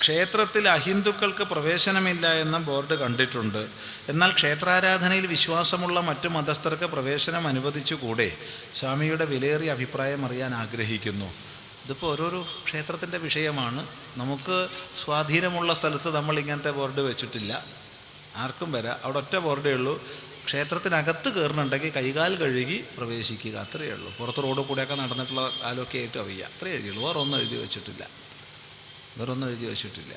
ക്ഷേത്രത്തിൽ അഹിന്ദുക്കൾക്ക് പ്രവേശനമില്ല എന്ന ബോർഡ് കണ്ടിട്ടുണ്ട്. എന്നാൽ ക്ഷേത്രാരാധനയിൽ വിശ്വാസമുള്ള മറ്റു മതസ്ഥർക്ക് പ്രവേശനം അനുവദിച്ചുകൂടെ? സ്വാമിയുടെ വിലയേറിയ അഭിപ്രായം അറിയാൻ ആഗ്രഹിക്കുന്നു. ഇതിപ്പോൾ ഓരോരോ ക്ഷേത്രത്തിന്റെ വിഷയമാണ്. നമുക്ക് സ്വാധീനമുള്ള സ്ഥലത്ത് നമ്മൾ ഇങ്ങനത്തെ ബോർഡ് വെച്ചിട്ടില്ല. ആർക്കും വരാം. അവിടെ ഒറ്റ ബോർഡേ ഉള്ളൂ. ക്ഷേത്രത്തിനകത്ത് കയറുന്നുണ്ടെങ്കിൽ കൈകാൽ കഴുകി പ്രവേശിക്കുക. അത്രയേ ഉള്ളൂ. പുറത്ത് റോഡ് കൂടെയൊക്കെ നടന്നിട്ടുള്ള കാലമൊക്കെ ആയിട്ട് അറിയുക അത്രയേ എഴുതിയുള്ളൂ വേറെ ഒന്നും എഴുതി വെച്ചിട്ടില്ല. വേറൊന്നും എഴുതി വെച്ചിട്ടില്ല.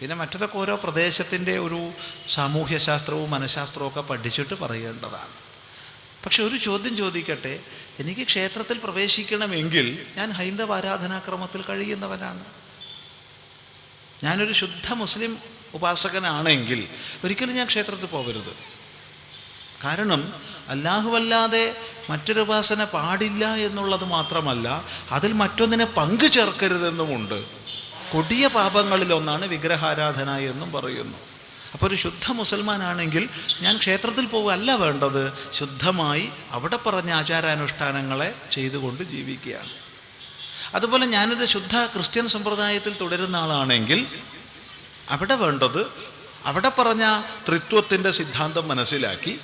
പിന്നെ മറ്റതൊക്കെ ഓരോ പ്രദേശത്തിന്റെ ഒരു സാമൂഹ്യശാസ്ത്രവും മനഃശാസ്ത്രവും ഒക്കെ പഠിച്ചിട്ട് പറയേണ്ടതാണ്. പക്ഷെ ഒരു ചോദ്യം ചോദിക്കട്ടെ എനിക്ക് ക്ഷേത്രത്തിൽ പ്രവേശിക്കണമെങ്കിൽ ഞാൻ ഹൈന്ദവ ആരാധനാക്രമത്തിൽ കഴിയുന്നവനാണ്. ഞാനൊരു ശുദ്ധ മുസ്ലിം ഉപാസകനാണെങ്കിൽ ഒരിക്കലും ഞാൻ ക്ഷേത്രത്തിൽ പോകരുത്. കാരണം അല്ലാഹുവല്ലാതെ മറ്റൊരു ഉപാസന പാടില്ല എന്നുള്ളത് മാത്രമല്ല അതിൽ മറ്റൊന്നിനെ പങ്കു ചേർക്കരുതെന്നുമുണ്ട് കൊടിയ പാപങ്ങളിലൊന്നാണ് വിഗ്രഹാരാധന എന്നും പറയുന്നു. അപ്പോൾ ഒരു ശുദ്ധ മുസൽമാനാണെങ്കിൽ ഞാൻ ക്ഷേത്രത്തിൽ പോകുകയല്ല വേണ്ടത്. ശുദ്ധമായി അവിടെ പറഞ്ഞ ആചാരാനുഷ്ഠാനങ്ങളെ ചെയ്തുകൊണ്ട് ജീവിക്കുകയാണ്. അതുപോലെ ഞാനൊരു ശുദ്ധ ക്രിസ്ത്യൻ സമ്പ്രദായത്തിൽ തുടരുന്ന ആളാണെങ്കിൽ അവിടെ വേണ്ടത് അവിടെ പറഞ്ഞ ത്രിത്വത്തിന്റെ സിദ്ധാന്തം മനസ്സിലാക്കി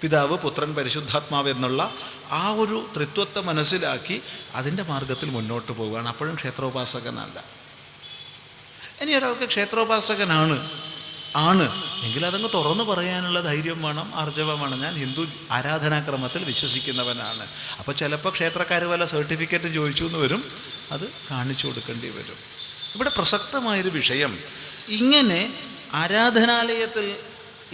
പിതാവ് പുത്രൻ പരിശുദ്ധാത്മാവ് എന്നുള്ള ആ ഒരു തൃത്വത്തെ മനസ്സിലാക്കി അതിന്റെ മാർഗത്തിൽ മുന്നോട്ട് പോവുകയാണ്. അപ്പോഴും ക്ഷേത്രോപാസകനല്ല. ഇനി ഒരാൾക്ക് ക്ഷേത്രോപാസകനാണ് ആണ് എങ്കിൽ അതങ്ങ് തുറന്നു പറയാനുള്ള ധൈര്യം വേണം ആർജവം വേണം. ഞാൻ ഹിന്ദു ആരാധനാക്രമത്തിൽ വിശ്വസിക്കുന്നവനാണ്. അപ്പോൾ ചിലപ്പോൾ ക്ഷേത്രക്കാർ വല്ല സർട്ടിഫിക്കറ്റ് ചോദിച്ചു എന്ന് വരും അത് കാണിച്ചു കൊടുക്കേണ്ടി വരും. ഇവിടെ പ്രസക്തമായൊരു വിഷയം ഇങ്ങനെ ആരാധനാലയത്തിൽ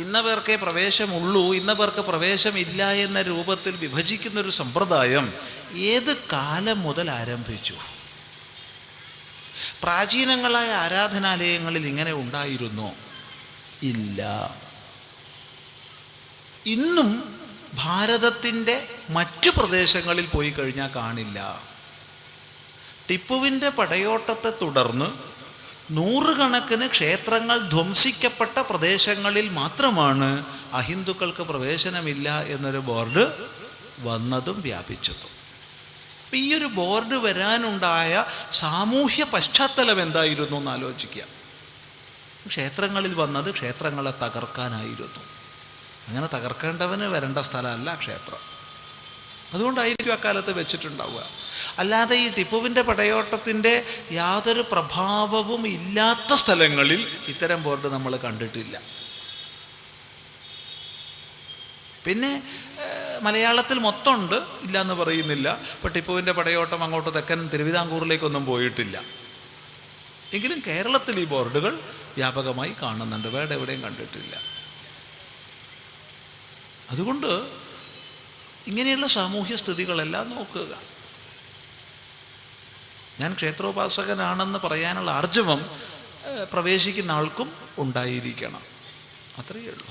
ഇന്ന പേർക്കേ പ്രവേശമുള്ളൂ ഇന്ന പേർക്ക് പ്രവേശമില്ല എന്ന രൂപത്തിൽ വിഭജിക്കുന്നൊരു സമ്പ്രദായം ഏത് കാലം മുതൽ ആരംഭിച്ചു? പ്രാചീനങ്ങളായ ആരാധനാലയങ്ങളിൽ ഇങ്ങനെ ഉണ്ടായിരുന്നു. ഇല്ല. ഇന്നും ഭാരതത്തിന്റെ മറ്റു പ്രദേശങ്ങളിൽ പോയി കഴിഞ്ഞാൽ കാണില്ല. ടിപ്പുവിന്റെ പടയോട്ടത്തെ തുടർന്ന് നൂറുകണക്കിന് ക്ഷേത്രങ്ങൾ ധ്വംസിക്കപ്പെട്ട പ്രദേശങ്ങളിൽ മാത്രമാണ് അഹിന്ദുക്കൾക്ക് പ്രവേശനമില്ല എന്നൊരു ബോർഡ് വന്നതും വ്യാപിച്ചതും. അപ്പം ഈ ഒരു ബോർഡ് വരാനുണ്ടായ സാമൂഹ്യ പശ്ചാത്തലം എന്തായിരുന്നു എന്ന് ആലോചിക്കുക. ക്ഷേത്രങ്ങളിൽ വന്നത് ക്ഷേത്രങ്ങളെ തകർക്കാനായിരുന്നു. അങ്ങനെ തകർക്കേണ്ടവന് വരേണ്ട സ്ഥലമല്ല ക്ഷേത്രം. അതുകൊണ്ടായിരിക്കും അക്കാലത്ത് വെച്ചിട്ടുണ്ടാവുക. അല്ലാതെ ഈ ടിപ്പുവിന്റെ പടയോട്ടത്തിന്റെ യാതൊരു പ്രഭാവവും ഇല്ലാത്ത സ്ഥലങ്ങളിൽ ഇത്തരം ബോർഡ് നമ്മൾ കണ്ടിട്ടില്ല. പിന്നെ മലയാളത്തിൽ മൊത്തമുണ്ട് ഇല്ല എന്ന് പറയുന്നില്ല. ഇപ്പോൾ ടിപ്പുവിന്റെ പടയോട്ടം അങ്ങോട്ട് തെക്കൻ തിരുവിതാംകൂറിലേക്കൊന്നും പോയിട്ടില്ല. എങ്കിലും കേരളത്തിൽ ഈ ബോർഡുകൾ വ്യാപകമായി കാണുന്നുണ്ട്. വേറെ എവിടെയും കണ്ടിട്ടില്ല. അതുകൊണ്ട് ഇങ്ങനെയുള്ള സാമൂഹ്യ സ്ഥിതികളെല്ലാം നോക്കുക. ഞാൻ ക്ഷേത്രോപാസകനാണെന്ന് പറയാനുള്ള ആർജവം പ്രവേശിക്കുന്ന ആൾക്കും ഉണ്ടായിരിക്കണം. അത്രയേ ഉള്ളൂ.